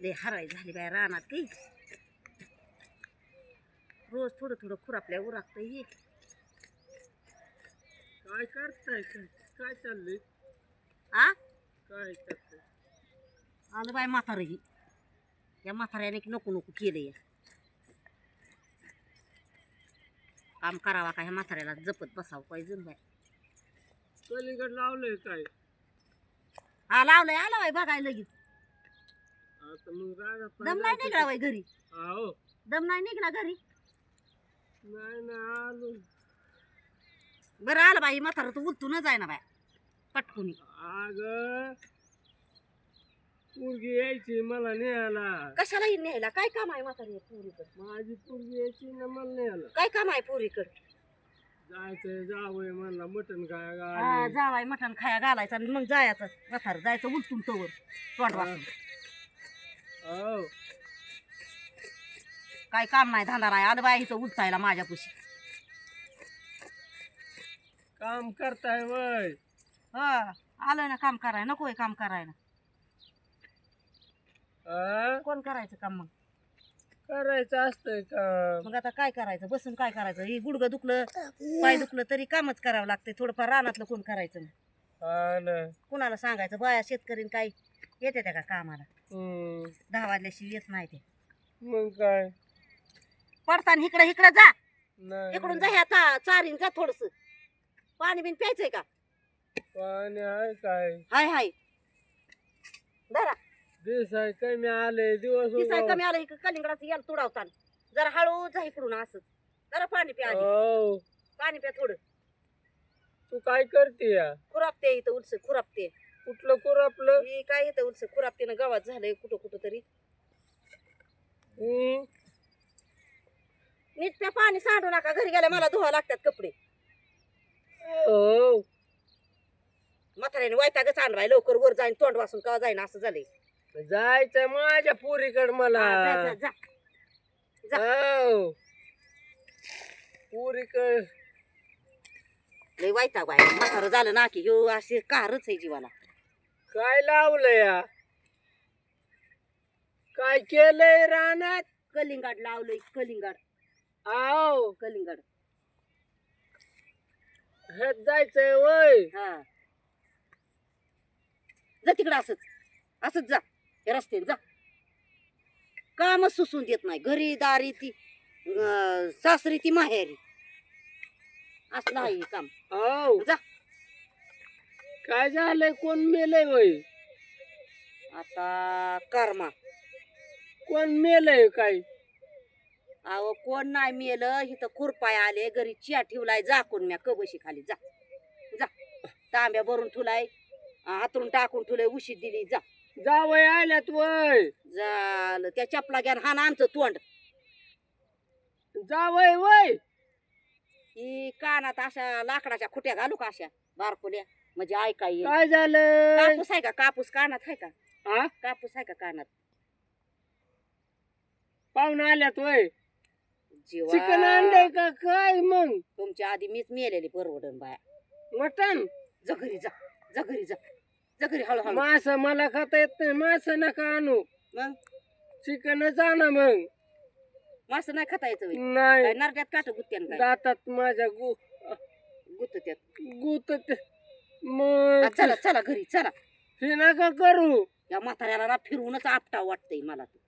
लय हराळी झाली बाय रानात ती रोज थोडं थोडं खुरापल्या उरागतं हे. काय करताय काय? काय चाललंय? आ? काय करताय? आलं बाय म्हातारं ही. या म्हाताऱ्याने की नको नको केलं या काम करावा का ह्या म्हाताऱ्याला? जपत बसावं पाहिजे बाय कलिंगड लावलंय काय? हा लावलंय. आला बाय बघायला लगेच. आता मग राजा दम नाही निघला बाई घरी. हो दम नाही निघला घरी. नाही ना आलो. बरं आलं बाई म्हातारं तू उलटूनच आहे ना बाय. पटकुनी अग पोरगी यायची मला न्यायला. कशाला न्यायला? काय काम आहे म्हातारी पोरीकडे? माझी पोरगी यायची ना मला न्यायला. काय काम आहे पोरीकडे? जायचंय जावंय म्हणला मटण काय हा गाडी जावाय मटण खाया घालायचं आणि मग जायचं. म्हातारं जायचं उलटून तवर तोंड वाचून काय काम नाही धंदा नाही. आलं बाई इथं उलटायला माझ्यापाशी. काम करताय वय. हा आलं ना काम कराय नकोय काम करायला. हा? कोण करायचं काम मग? करायचं असतंय काम. मग आता काय करायचं? बसून काय करायचं? हे गुडगं दुखलं पाय दुखलं तरी कामच करावं लागतंय. थोडंफार रानातलं कोण करायचं मग? हा ना. कोणाला सांगायचं? बाया शेतकरीन काय येते त्या का कामाला? हम्म. दहा वाजल्याशी येत नाही ते. मग काय? पडताना इकडं इकडं जा. नाही. इकडून जा ह्या चा- चारीन जा थोडस. पाणी बिन प्यायचंय का? पाणी आहे काय? हाय हाय. धरा. दिस आहे कमी आले दिवस दिसाय. कमी आलं इकडं कलिंगडाचं याल तुडावताना. जरा हळू जा इकडून असं जरा पाणी प्या आधी. हो पाणी प्या थोडं. तू काय करते या खुरापते इथं उलस खुरापते. कुठलं कोर आपलं? मी काय इथं उलस खुरापते ना गावात झालंय कुठं कुठं तरी. हम्म. नीट प्या पाणी सांडू नका. घरी गेल्या मला धुवा लागतात कपडे. हो. म्हाताऱ्याने वैतागच आणलाय. लवकर वर जाईन तोंड वासून का जाईन असं झालंय. जायचं माझ्या पोरीकड मला. हा, जा, जा, जा. हो. पोरीकड लय वैताग बाय म्हातारं झालं ना की ह्यो असे कारच आहे जीवाला. काय लावलं या? काय केलंय रानात? कलिंगाड लावलंय कलिंगाड. आव. कलिंगाड. ह्यात जायचंय वय. हा. जा तिकडं असंच. असंच जा. या रस्त्याने जा. कामच सुसून देत नाही. घरी दारी ती अं, सासरी ती माहेरी. असं नाही हे काम. आव. जा. काय झालंय? कोण मेलय वय आता कर्मा. कोण मेलय काय? अहो कोण नाही मेलं? इथं खुरपाय आले घरी चिया ठेवलाय जाकून म्या कबशी खाली जा. जा. तांब्या भरून ठेवलाय अं, हातरून टाकून ठेवलंय उशी दिली जा. जावय आल्यात वय. झालं. त्या चपला घ्या हा ना आमचं तोंड. जावय वय. ही कानात अशा लाकडाच्या खुट्या घालू का अशा बारकुल्या म्हणजे ऐका येईल काय झालं? कापूस आहे का? कापूस कानात आहे का? हा कापूस आहे का कानात? पाहुणे आल्यात वय जीवा. चिकन आणलंय का? काय मग? तुमच्या आधी मीच मेलेली परवडन बाया. मटन जा घरी जा. जा घरी जा. जा घरी हळूहळू. मास मला खाता येत नाही. मास नका आणू. मग? चिकनच आणा मग. मासं नाही खाता येतं होय. नाही नरड्यात काट गुत्त्यान काय? दातात माझ्या गु गुत्त त्यात गुत आ, मग चला चला घरी चला. हे नका करू. या म्हाताऱ्याला ना फिरवूनच आपटा वाटतंय मला. तर.